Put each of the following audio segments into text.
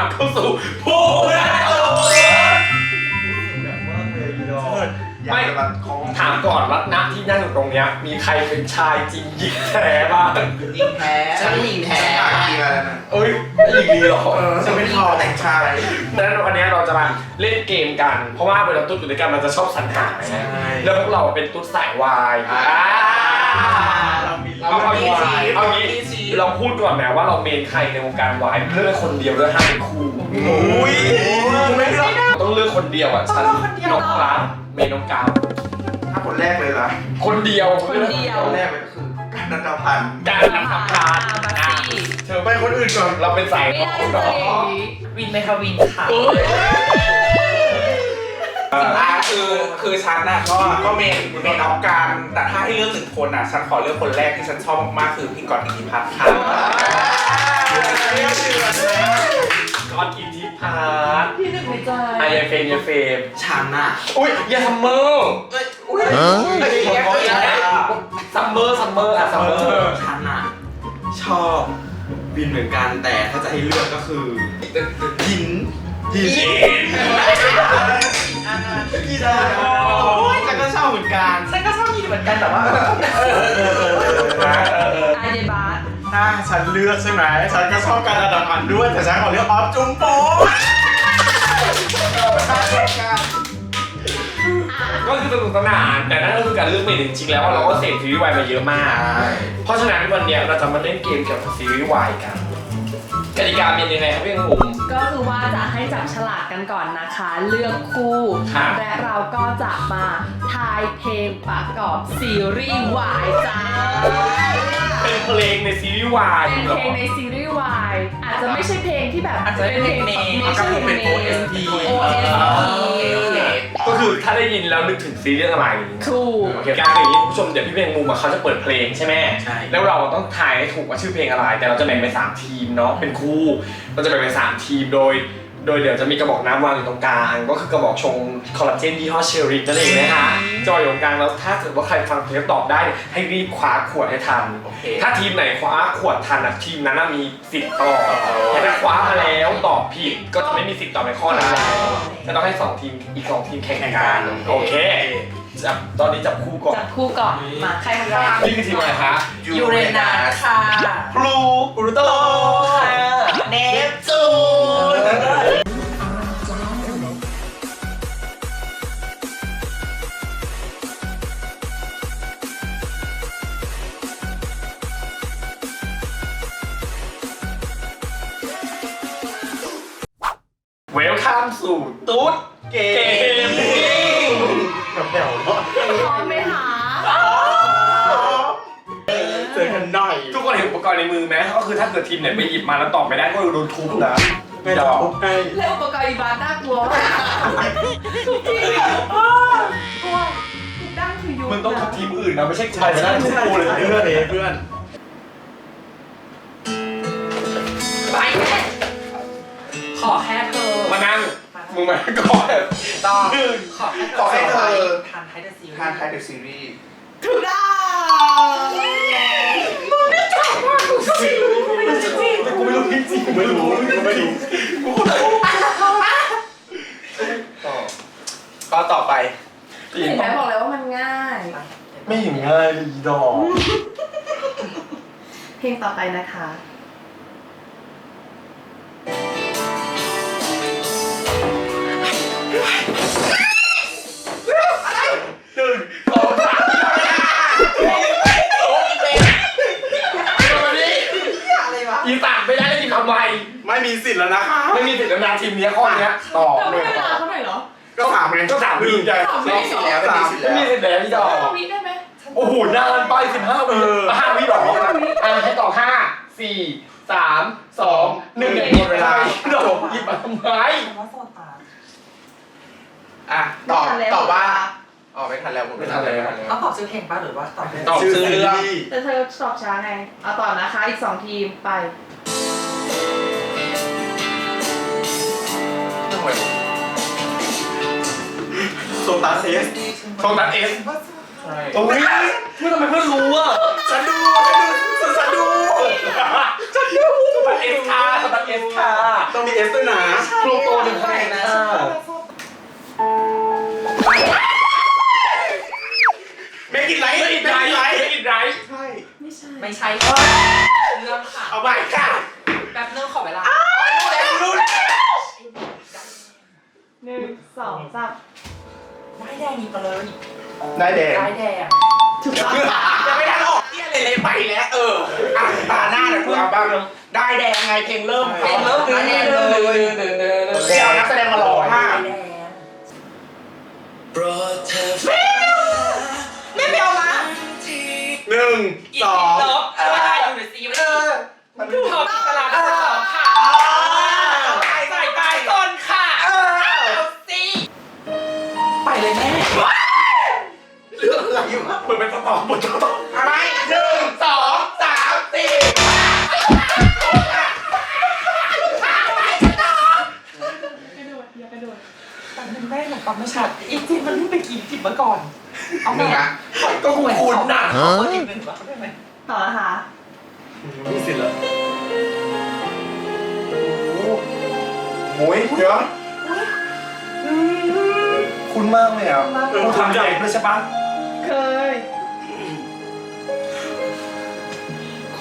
ลับเข้าสู่ผู้รักตัวแบบว่าเลยดอกอยากจะแบบของ ถามก่อนว่าณที่นั่งอยู่ตรงเนี้ย มีใครเป็นชายจริงหญิงแท้บ้างยิงแพ้ฉันหญิงแท้ปากดีอะไรนะเอ้ยไม่หญิงดีหรอ ฉันเป็นทอแต่งชายดังนั้นวันนี้เราจะมาเล่นเกมกัน เพราะว่าเวลาตุ๊ดอยู่ด้วยกันมันจะชอบสรรหาไงแล้วพวกเราเป็นตุ๊ดสายวายอ่า เราเอาเอางี้เอางี้เราพูดก่อนนะว่าเราเมนใครในวงการวายเลือกคนเดียวด้วยห้าเป็นคู่อุ้ยไม่เลือกต้องเลือกคนเดียวอะฉันน้องกราฟเมนน้องกราฟถ้าคนแรกเลยล่ะคนเดียวคนเดียวคนแรกเลยก็คือการนันทพันธ์การทำทำการบัสอะซี่เธอไปคนอื่นก่อนเราเป็นสายไม่ได้เลยวินไหมคะวินค่ะ อ่าคือคือฉันน่ะก็ก็เมนเมนออฟกันแต่ถ้าให้เลือกหนึ่งคนน่ะฉันขอเลือกคนแรกที่ฉันชอบมากๆคือพี่กอตอิทธิพัฒน์ค่ะก่อนอิทธิพาร์ทพี่นึกในใจไอเยเฟมเยเฟมฉันน่ะอุ้ยอย่าซัมเมอร์อุ้ยซัมเมอร์ซัมเมอร์อะซัมเมอร์ฉันน่ะชอบวินเหมือนกันแต่ถ้าจะให้เลือกก็คือหินหิน กีฬาโอ้ยฉันก็ชอบเหมือนกันฉันก็ชอบยินเหมือนกันแต่ว่าไอเดบาสถ้าฉันเลือกใช่ไหมฉันก็ชอบการอันดับอันด้วยแต่ฉันขอเลือกออฟจุงโปก็คือสนุกสนานแต่นั่นก็คือการเลือกเมนจริงๆแล้วเราก็เสพซีรีส์วายมาเยอะมาก เพราะฉะนั้นวันเนี้ยเราจะมาเล่นเกมเกี่ยวกับซีรีส์วายกันกติกาเป็นยังไงครับพี่งุ๋ ก็คือว่าจะให้จับฉลากกันก่อนนะคะ เลือกคู่ ครับ และเราก็จะมาทายเพลงประกอบซีรีส์วายจ้า เป็นเพลงในซีรีส์วายเป็นเหรอเพลงในซีรีส์วายอาจจะไม่ใช่เพลงที่แบบอาจจะเป็นเพลงเมนไม่ใช่เพลงเมน OST OST ก็คือถ้าได้ยินแล้วนึกถึงซีรีส์อะไรถูก โอเคการคืออย่างนี้คุณผู้ชมเดี๋ยวพี่เพลงมุมอะเขาจะเปิดเพลงใช่ไหมใช่ แล้วเราต้องทายให้ถูกว่าชื่อเพลงอะไร แต่เราจะแบ่งเป็นสามทีมเนาะเป็นคู่เราจะแบ่งเป็นสามทีมโดย โดยเดี๋ยวจะมีกระบอกน้ำวางอยู่ตรงกลาง ก็คือกระบอกชงคอลลาเจนยี่ห้อเชอริกนั่นเองนะคะจอยอยู่ตรงกลางแล้วถ้าเกิดว่าใครฟังเพลงตอบได้ ให้รีบคว้าขวดให้ทัน โอเค ถ้าทีมไหนคว้าขวดทันอะทีมนั้นน่ะมีสิทธิ์ต่อแต่ถ้าคว้ามาแล้วตอบผิดก็จะไม่มีสิทธิ์ต่อในข้อนั้นแล้วจะต้องให้สองทีมอีกสองทีมแข่งกันโอเคจับตอนนี้จับคู่ก่อนจับคู่ก่อนมาใครคนแรกนี่คือทีมอะไรคะยูเรนัสค่ะพลูปลูโต เกิดทีมไหนไปหยิบมาแล้วตอบไม่ได้ก็โดนทุบนะไม่ดอกให้แล้วอุปกรณ์อีบาร์น่ากลัวมากทุกทีกลัวทุกด้านคือยุบมันต้องทุบทีมอื่นนะไม่ใช่ใช่ไม่ใช่ใช่ทุบใช่กูเลยเพื่อนเองเพื่อนไปแม่ขอแค่เธอมานั่งมึงมาก่อนต่อหนึ่งขอให้ขอให้เธอทานไทยเดอะซีรีทานส์ไทยเดอะซีรีส์ถูกต้องแต่กูไม่รู้ จริงกูไม่รู้กูไม่รู้กูขอโทษต่อก็ต่อไปเห็นไหมบอกแล้วว่ามันง่าย ไม่เห็นง่ายเลยอีดอก เพลงต่อไปนะคะ ไม่มีสิทธิ์แล้วนะคะ ไม่มีสิทธิ์แล้วนะทีมเนี้ยข้อเนี้ยต่อเราหไม่นึ่งเวต่อลาเขาหน่อยเหรอ ก็ถามไงก็สามวิใจสามวิมีสิทธิ์แล้วไม่มีสิทธิ์ไม่แล้วมีสิทธิ์แล้วพี่ดอกห้าวิได้ไหมโอ้โหนานไปสิบห้าวิห้าวิหรออะให้ต่อห้าสี่สามสองหนึ่งหมดเวลาดอกหยิบมาทำไมอะตอบตอบว่าอ๋อไม่ทันแล้วหมดเวลาแล้วต้องตอบชื่อเพลงป่ะหรือว่าตอบตอบชื่อเรื่องแต่เธอตอบช้าไงเอาต่อนะคะอีกสองทีมไป ทำไมโซตัสเอสโซตัสเอสใช่โอ้ยเพื่อนทำไมเพื่อนรู้อะฉันดูฉันดูฉันดูฉันรู้โซตัสเอสค่ะโซตัสเอเอสค่ะต้องมีเอสด้วยนะพลูโตหนึ่งคะแนนนะไม่กินไรไม่อินไรไม่อินไรใช่ไม่ใช่ ไม่ใช่เรื่องค่ะ เอาใหม่ค่ะ แป๊บนึงขอเวลา หนึ่งสองสามได้แดงอีกไปเลยได้แดงได้แดงถูกต้องยังไม่ทันออกเที่ยเลยเลยไปแล้วเอออะตาหน้าเดี๋ยวกูเอาบ้างได้แดงไงเพลงเริ่มเพลงเริ่มเดินเดินเดินเดินเดินเดินเดินเดี๋ยวนักแสดงมาหล่อมากได้แดงไม่เบลนะหนึ่งสองลบเออได้อยู่ในซีรีส์ถูกต้อง เลยแม่เรื่องอะไรวะเหมือนเป็นสตอหมดสตออะไรหนึ่งสองสามสี่กระโดดอย่ากระโดดแต่มันแม่หนูปั๊มไม่ชัดอีกทีมันเพิ่งไปกินจิบมาก่อน เอาหนึ่งแม่นะก็คุณน่ะเอาอีกหนึ่งวะได้ไหมต่อนะคะมีสิทธิ์เหรอโอ้ยเดี๋ยวคุณ มากเลยอะเราทำใหญ่ด้วยใช่ปะเคย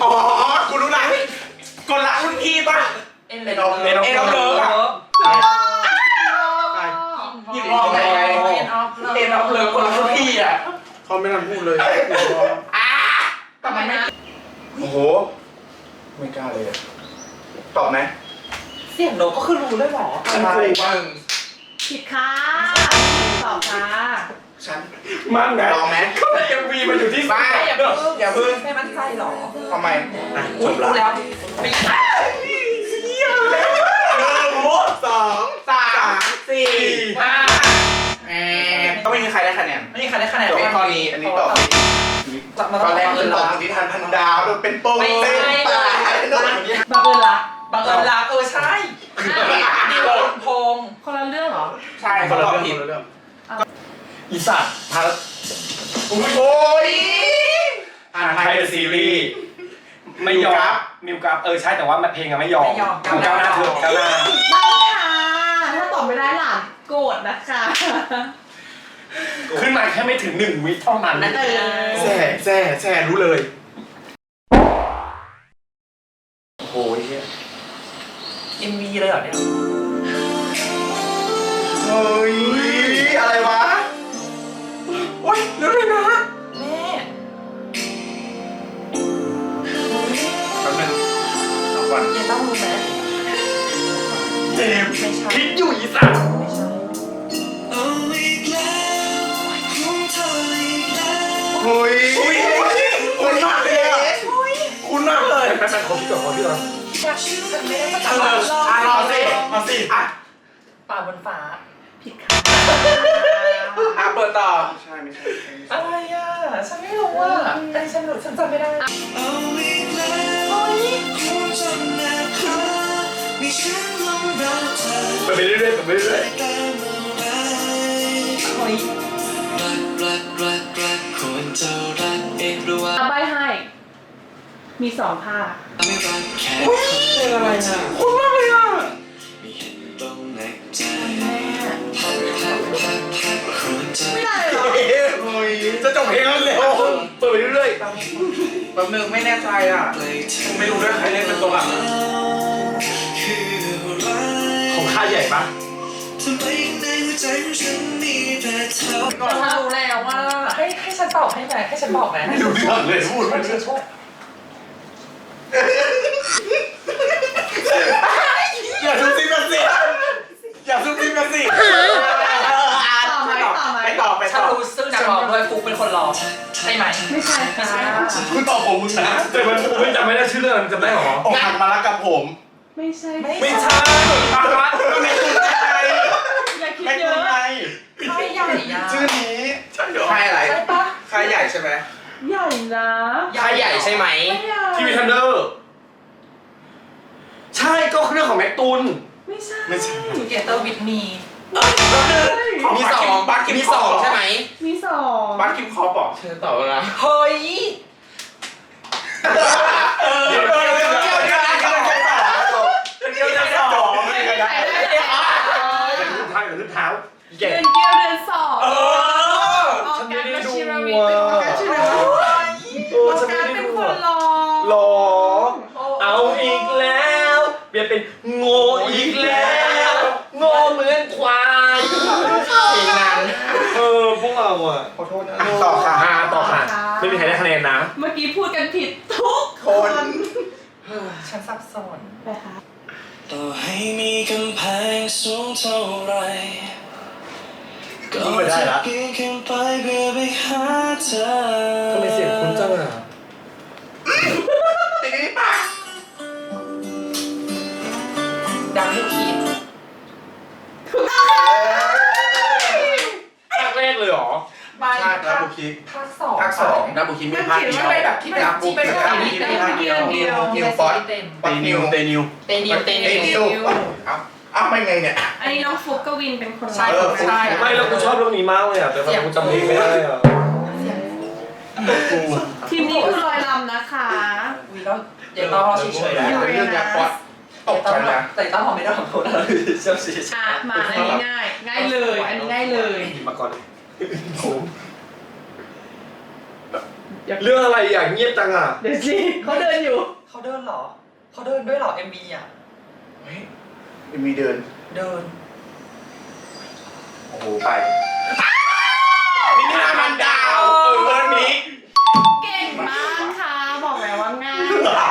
อ๋อกูรู้ละกดละรุ่นพี่ป่ะ เอ็นเลยเอ็นออฟเอ็นออฟเลิฟอะหยิบออกเลยเอ็นออฟเลิฟเอ็นออฟเลิฟคนละรุ่นพี่อะเขาไม่ทันพูดเลยอะทำไมนะโอ้โห ไม่กล้าเลยอะตอบไหมเสียงโนก็คือรู้เลยเหรอ ฉันถูกบ้างผิดค่ะ ตอบค่ะฉันมั่นนะลองไหมเอ็มวีมันอยู่ที่ไม่อย่าเพิ่งอย่าพึ่งไม่มั่นใจหรอทำไมอะจอุ้ยบละรู้แล้วไม่ใช่หนึ่งสองสามสี่ห้าแอนก็ไม่มีใครได้คะแนนไม่มีใครได้คะแนนจบข้อนี้อันนี้ตอบมาตอนแรกเอิคือญตอบรักนิทานพันดาวโดยเป็นโป้งไม่เต้ใช่นตายโดนบังเอิญรักบังเอิญรักเออใช่ดีโดนพงคนละเรื่องเหรอ ใช่เขาตอบผิด อีสัตว์พาร์ทโอ้ยอ่านไทยเดอะซีรีส์ไม่ยอมมิวกราฟเออใช่แต่ว่ามันเพลงอะไม่ยอมก้าวหน้าเถอะก้าวหน้าได้ค่ะ ถ้าตอบไม่ได้หลานโกรธนะคะขึ้นมาแค่ไม่ถึงหนึ่งวิเท่านั้นเออแซ่แซ่แซ่รู้เลยโอ้ยเอ็มวีเลยเหรอเนี่ยเฮ้ย คิดอยู่อีสัตว์ไม่ใช่เฮ้ยอุ้ยคุณมากเลยอะคุณมากเลยแป๊บๆขอพี่ก่อนขอพี่ก่อนฉันไม่ได้มาเอจากอบ้านอะรอสิรอสิอะป่าบนฟ้าผิดค่ะอะเปิดต่อใช่ไม่ใช่อะไรอะ ฉันไม่รู้อะอันนี้ฉันรู้ฉันจำไม่ได้ ไปเรื่อยๆไปเรื่อยเอาใบให้ มีสองภาคเป็นอะไรอะคุณมากเลยอะไม่ได้เหรอเฮ้ยจะจบเพลงแล้วเร็วเปิดไปเรื่อยแป๊บนึงไม่แน่ใจอะ ไม่รู้ด้วยใครเล่นเป็นตัวหลักอะ ค่ายใหญ่ปะก็รู้แล้วว่าให้ให้ฉันตอบให้ไหมให้ฉันบอกไหมไม่รู้เรื่องเลยพูดไปให้เรื่ฉัอนยช่วยอย่าซุบซิบกันสิอย่าซุบซิบกันสิต่อไหมต่อไหมไปต่อไปฉันต่อรู้ซึ่งนักร้องด้วยฟุกเป็นคนร้องใช่ไหมไม่ใช่ค่ะคุณตอบผมมึงนะแต่มันไม่จำไม่ได้ชื่อเรื่องมันจำได้หรออกหักมาแล้วกับผม ไม่ใช่ไม่ใช่ปาระก็ไม่คุณไงอย่าคิดไม่เยคุณอะไงใช่ใหญ่อะชื่อนี้ใช่เหรอใครอะไรใช่ปะใครใหญ่ใช่ไหมใหญ่นะค่ายใหญ่ใช่ไหม ไม่ใหญ่ทีวีทันเดอร์ ใช่ก็เรื่องของแม็กตูน ไม่ใช่ไม่ใช่เกเตอร์วิทมีมีสองบัตคิมมีสองใช่ไหมมีสองบัตคิมคอบอกเชิญตอบว่าเฮ้ย เออ จอไม่ได้ใส่ได้เลยอะรื้นเท้าแต่พื้นเท้าเดินเกี้ยวเดินสองเออฉันไม่ได้ดูว่ะโอฉันไม่ได้เป็นดูคนว่ะอหรอเอาอีกแล้วเปลี่ยนเป็นโง่อีกแล้วโง่เหมือนควายพนั้นเออพวกเราอะขอโทษนะต่อค่ะาต่อค่ะ ไม่มีใครได้คะแนนนะ เมื่อกี้พูดกันผิดทุกคน ฉันซับซ้อนไปค่ะ ต่อให้มีกำแพงสูงเท่าไรก็พูดไม่ได้ละจะปีนขึ้นไปเพื่อไปหาเธอทำไมเสียงคุ้นจังอะดังลูกคิด ภาคแรกเลยเหรอ ไม่ชาติแล้วบุคิกภาคสองภาคสองดับบุคิกมีภาคเดียวที่เป็นแบบที่เป็นที่เป็นดับบุคิกมีภาคเดียวเดียว นิวฟอสเต็มเตนิวเตนิว เตนิวเตเตนินิววเอ้าเอ้าไม่ไงเนี่ย อันนี้น้องฟุกกวินเป็นคนใช่รับใช่ ไม่แล้วกูชอบเรื่องนี้มากเลยอะแต่กูจำเพลงไม่ได้อะทีมนี้คือลอยลำนะคะ อุ้ยแล้วเดี๋ยวต้องเฉยๆนะยูเรื่องยาป๊อตตกต้อใจงนะ แต่ต้องไม่ได้ของเขาเลยเชื่อสิอะมาอันนี้ง่าย ง่ายเลย อันนี้ง่ายเลย หยิบมาก่อนเรื่องอะไรอะเงียบจังอะเดี๋ยวสิเขาเดินอยู่ เขาเดินเหรอ เขาเดินด้วยเหรอ MB อะมีเดิน เดิน โอ้โหไปนิทานมันดาวเออเรื่องนี้เก่งมากค่ะ บอกแล้วว่าง่ายค่ะ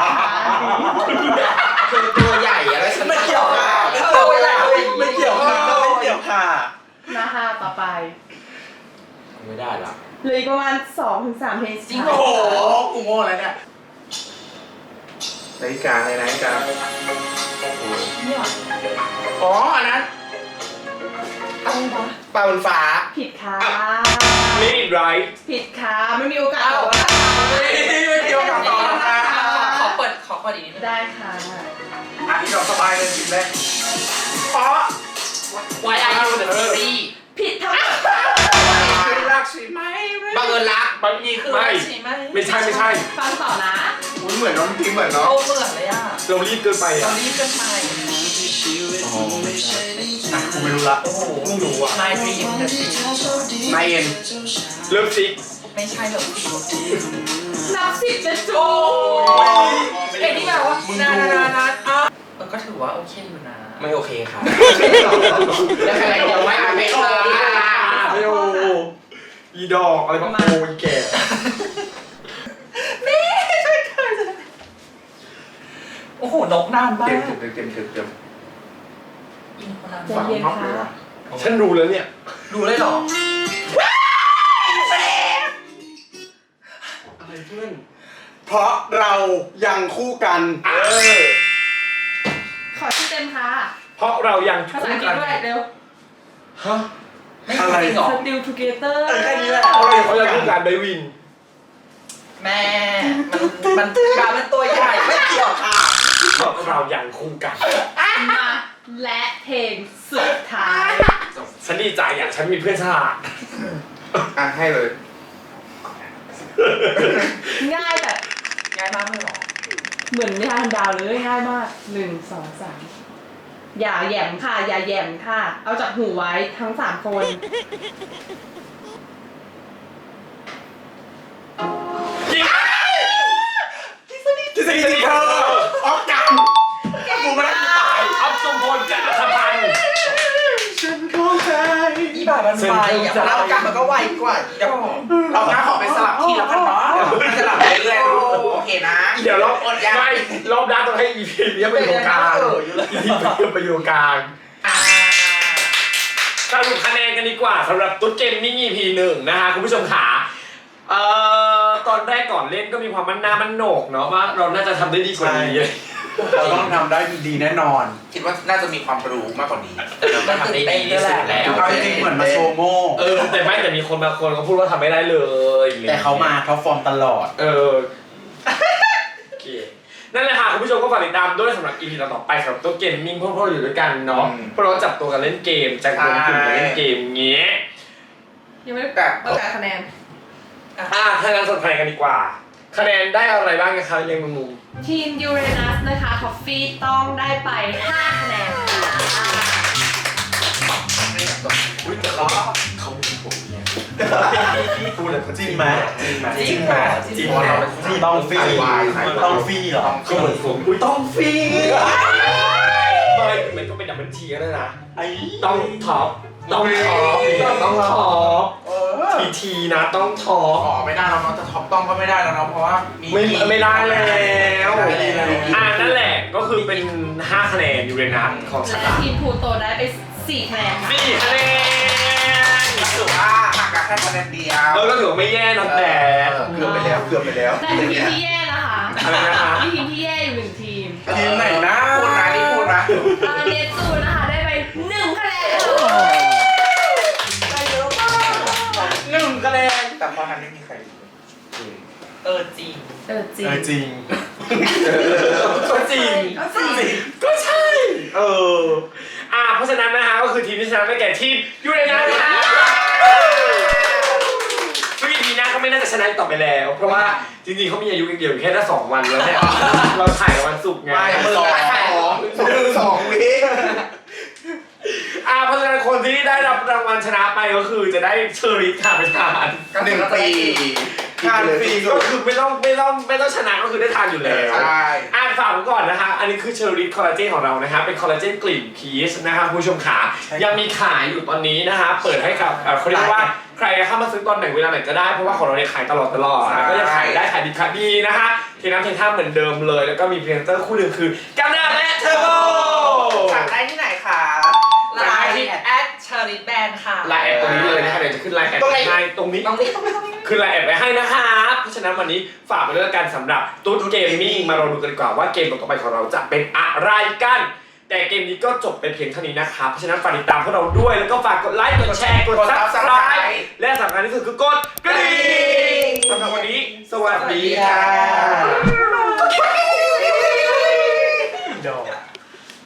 คือตัวใหญ่อะไรฉันไม่เกี่ยวค่ะไม่เกี่ยวค่ะไม่เกี่ยวค่ะไม่เกี่ยวค่ะนะคะต่อไป ไม่ได้ละเหลืออีกประมาณ2-3ถึง3เพลงจริงเหรโอ้อ โหกูโง่แล้วเนี่ยนาฬิกาในนาฬิกาเนี่ยอ๋ออันนั้นอะไรวะปลาบนฟ้าผิดค่ะนี่ไรผิดค่ะไม่มีโอกาสอ้าวบอกว่าไม่เกี่ยวกับต่อแล้วค่ะขอเปิดขอเปิดอีกนิดนึงได้ค่ะอะพี่ดอกสบายเลยจิบเลยอ๋อ Why are you the series ผิดทั้งหมดคือ รักใช่ไหมบังเอิญรัก บางนี่คือไม่ใช่ไหมไม่ใช่ไม่ใช่ ฟังต่อนะอุ้ยเหมือนน้องพิมเหมือนเนาะ โอ้เหมือนเลยอะเรารีบเกินไปเราอะรีบกันไปอะกูไม่รู้ละโอ้โหไม่รู้อะ My Dream the Series นายเอ็นเริ่มซิกไม่ใช่หรอกนับสิบจะจูโอ้ยเอ็นที่แบบว่านานานานาอะเออก็ถือว่าโอเคอยู่นะ ไม่โอเคค่ะแล้วอะไรเดี๋ยวไว้อ่านไม่ออกไม่โอ้ อีดอกอะไรมาโอ้ยแก่โอ้โหนกนานมากเต็มเต็มเต็มเต็มเต็มอินคนนานใจมากเย็นค่ะฉันรู้แล้วเนี่ย ดูเลยเหรออะไรเพื่อนเพราะเรายังคู่กันเออขอชื่อเต็มค่ะ เพราะเรายังภาษาอังกฤษด้วยเร็วฮะ ไม่จริงเหรอ Still Together แค่นี้แหละ เพราะเรายังเขายังคู่กันไดวิน แม่ มันมันกาเป็นตัวใหญ่ไม่เกี่ยวค่ะเพราะเรายังคู่กัน มาและเพลงสุดท้าย ฉันดีใจอะ ฉันมีเพื่อนฉลาด อะให้เลย ง่ายแต่ง่ายมากเลยเหรอ เหมือนนิทานดาวเลยง่ายมากหนึ่งสองสาม อย่าแหย่มค่ะ อย่าแหย่มค่ะ เอาจากหูไว้ทั้งสามคน ทฤษฎีเธอออกกัน มันไวอะมันเอากลับมันก็ไวกว่าอีดอกเราหน้าขอไปสลับที่แล้วกันเนาะสลับไปเรื่อยๆโอเคนะเดี๋ยวรอบอดยังไม่รอบด้านต้องให้ EP นี้ไปอยู่ตรงกลางเอออยู่เลย EP นี้ไปอยู่ตรงกลางอ่าสรุปคะแนนกันดีกว่าสำหรับตุ๊ดเกมมิ่ง EP หนึ่งนะคะคุณผู้ชมขาเอ่อตอนแรกก่อนเล่นก็มีความมันหน้ามันโหนกเนาะว่าเราน่าจะทำได้ดีกว่านี้ เราต้องทำได้ดีแน่นอน คิดว่าน่าจะมีความรู้มากกว่านี้มันตื่นเต้นด้วยแหละเอาจริงๆเห มือนมาโชว์โม่เออแต่ไม่แต่มีคนบางคนเขาพูดว่าทำไม่ได้เลยแต่เขามาเขาฟอร์มตลอด เออโอเคนั่นแหละค่ะคุณผู้ชมก็ฝากติดตามด้วยสำหรับ EP ต่อๆไปสำหรับตัวเกมมิ่งพวกเราอยู่ด้วยกันเนาะอืม พวกเราจับตัวกันเล่นเกมจับตัวกลุ่มกันเล่นเกมเงี้ยยังไม่แต่ประกาศคะแนน อะถ้างั้นสรุปคะแนนกันดีกว่า คะแนนได้อะไรบ้างนะคะยังมุมทีมยูเรนัสนะคะท็อฟฟี่ต้องได้ไป 5 คะแนนค่ะ เขาเขาเป็นผมเนี่ยพูดแล้วเขาจริงไหมจริงไหมจริงเหรอจริงเหรอต้องฟรีต้องฟรีเหรอก็เหมือนผมอุ้ยต้องฟรีเบอร์มันก็เป็นดับเบิลทีก็ได้นะต้องท็อปต้องท็อปต้องท็อปเออทีทีนะต้องท็อปอ๋อไม่ได้แล้วเนาะจะท็อปต้องก็ไม่ได้แล้วเนาะเพราะว่ามีไม่ไม่ได้แล้วไม่ได้แล้วอ่านั่นแหละก็คือเป็น 5 คะแนนอยู่ในนั้นของชและนะทีมพลูโตได้ไปสี่คะแนนค่ะสี่คะแนนก็ ถือว่าห่างกันแค่คะแนนเดียวเออก็ถือว่าไม่แย่นะแต่เกือบไปแล้วเกือบไปแล้วแต่ทีมที่แย่นะคะอะไรนะคะ มีทีมที่แย่อยู่หนึ่งทีมทีมไหนนะพูดนะนี่พูดนะเอ่อเนตูนนะคะได้ไปหนึ่งคะแนนค่ะได้เยอะมากหนึ่งคะแนนแต่พอทันไม่มีใครเออจริงเออจริงเออจริงก็จริง ก็จริงก็ใช่ เออ อ่าเพราะฉะนั้นนะฮะก็คือทีมที่ชนะได้แก่ทีมยูเรนัสค่ะ ซึ่งอีพีหน้าก็ไม่น่าจะชนะอีกต่อไปแล้ว เพราะว่าจริงๆเขามีอายุเดียวอยู่แค่ได้สองวันแล้วเนี่ยเราถ่ายกันวันศุกร์ไง ไม่มือสองสองสองวิอ่าเพราะฉะนั้นคนที่ได้รับรางวัลชนะไปก็คือจะได้เชอรี่ค่ะไปทาน หนึ่งปี ทานฟรีก็คือไม่ต้องไม่ต้องไม่ต้องชนะก็คือได้ทานอยู่แล้ว ใช่อ่านฝากไว้ก่อนนะคะ อันนี้คือเชอรี่คอลลาเจนของเรานะคะ เป็นคอลลาเจนกลิ่นพีชนะคะคุณผู้ชมขา ยังมีขายอยู่ตอนนี้นะคะ เปิดให้กับเอ่อเขาเรียกว่าใครเข้ามาซื้อตอนไหนเวลาไหนก็ได้ เพราะว่าของเราเนี่ยขายตลอดตลอดใช่แล้วก็จะขายได้ขายดีขายดีนะคะเทน้ำเทท่าเหมือนเดิมเลย แล้วก็มีพรีเซนเตอร์คู่หนึ่งคือกัน ลิปแบนค่ะ ไลน์แอดตรงนี้เลยนะคะเดี๋ยวจะขึ้นไลน์แอดให้ตรงนี้ ต้อรงนี้ขึ้นไลน์แอดไว้ให้นะครับเพราะฉะนั้นวันนี้ฝากไปด้วยกันสำหรับตุ๊ดเกมมิ่งมาลองดูกันดีกว่าว่าเกมต่อไปของเราจะเป็นอะไรกัน แต่เกมนี้ก็จบไปเพียงเท่านี้นะคะเพราะฉะนั้นฝากติดตามพวกเราด้วยแล้วก็ฝากกดไลค์กดแชร์กดซับสไคร Subscribe และสำคัญที่สุดคือกดกระดิ่งสำหรับวันนี้สวัสดีค่ะ ดอ